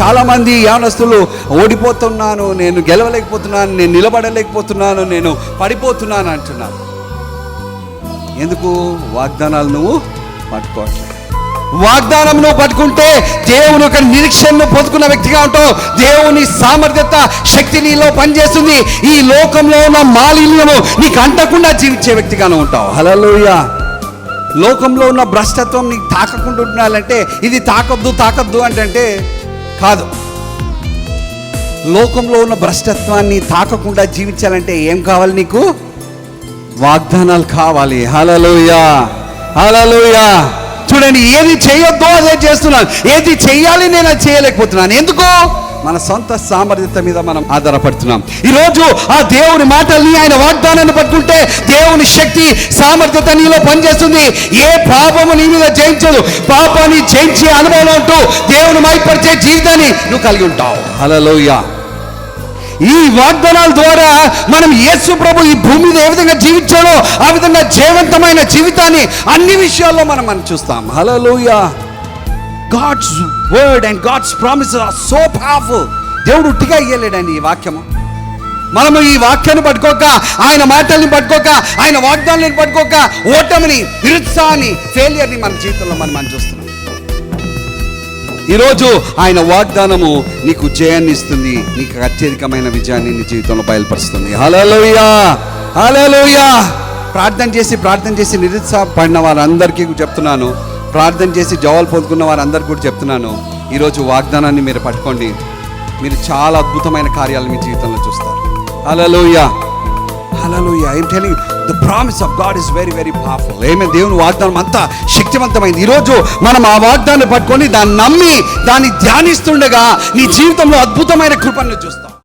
చాలామంది యానస్తులు ఓడిపోతున్నాను నేను గెలవలేకపోతున్నాను నేను నిలబడలేకపోతున్నాను నేను పడిపోతున్నాను అంటున్నాను ఎందుకు వాగ్దానాలు నువ్వు పట్టుకోవట్లేదు వాగ్దానం నువ్వు పట్టుకుంటే దేవుని యొక్క నిరీక్షణను పొందుకున్న వ్యక్తిగా ఉంటావు. దేవుని సామర్థ్యత శక్తి నీలో పనిచేస్తుంది. ఈ లోకంలో ఉన్న మాలిన్యము నీకు అంటకుండా జీవించే వ్యక్తిగానే ఉంటావు. హలోయ లోకంలో ఉన్న భ్రష్టత్వం నీకు తాకకుండా ఉండాలంటే ఇది తాకద్దు తాకద్దు అంటే కాదు. లోకంలో ఉన్న భ్రష్టత్వాన్ని తాకకుండా జీవించాలంటే ఏం కావాలి నీకు? వాగ్దానాలు కావాలి. హలలోయా హలలోయా చూడండి ఏది చేయొద్దో అదే చేస్తున్నాను. ఏది చేయాలి నేను అది చేయలేకపోతున్నాను. ఎందుకో? మన సొంత సామర్థ్యత మీద మనం ఆధారపడుతున్నాం. ఈరోజు ఆ దేవుని మాటల్ని ఆయన వాగ్దానాన్ని పట్టుకుంటే దేవుని శక్తి సామర్థ్యత నీలో పనిచేస్తుంది. ఏ పాపము నీ మీద జయించదు. పాపాన్ని జయించే అనుభవం ఉంటూ దేవుని మైపరిచే జీవితాన్ని నువ్వు కలిగి ఉంటావు. హలలోయ ఈ వాగ్దానాల ద్వారా మనం యేసు ప్రభు ఈ భూమి మీద ఏ విధంగా జీవించాడో ఆ విధంగా జీవంతమైన జీవితాన్ని అన్ని విషయాల్లో మనం మనం చూస్తాం. Hallelujah God's word and God's promise are so powerful దేవుడు ఉట్టిగా ఇయ్యలేడండి ఈ వాక్యము. మనము ఈ వాక్యాన్ని పట్టుకోక ఆయన మాటల్ని పట్టుకోక ఆయన వాగ్దానాన్ని పట్టుకోక ఓటమిని నిరుత్సాహాన్ని ఫెయిలియర్ని మన జీవితంలో మనం మనం చూస్తున్నాం ఈరోజు ఆయన వాగ్దానము నీకు జయాన్ని ఇస్తుంది నీకు అత్యధికమైన విజయాన్ని నీ జీవితంలో బయలుపరుస్తుంది. హలోయా హలోయా ప్రార్థన చేసి ప్రార్థన చేసి నిరుత్సాహపడిన వారందరికీ చెప్తున్నాను. ప్రార్థన చేసి జవాలు పొందుకున్న వారందరికీ కూడా చెప్తున్నాను ఈరోజు వాగ్దానాన్ని మీరు పట్టుకోండి. మీరు చాలా అద్భుతమైన కార్యాలు మీ జీవితంలో చూస్తారు. Hallelujah hallelujah I'm telling the promise of God is very very powerful ఏమే దేవుని వాగ్దానం అంతా శక్తివంతమైంది. ఈరోజు మనం ఆ వాగ్దాన్ని పట్టుకొని దాన్ని నమ్మి దాన్ని ధ్యానిస్తుండగా నీ జీవితంలో అద్భుతమైన కృపను చూస్తాం.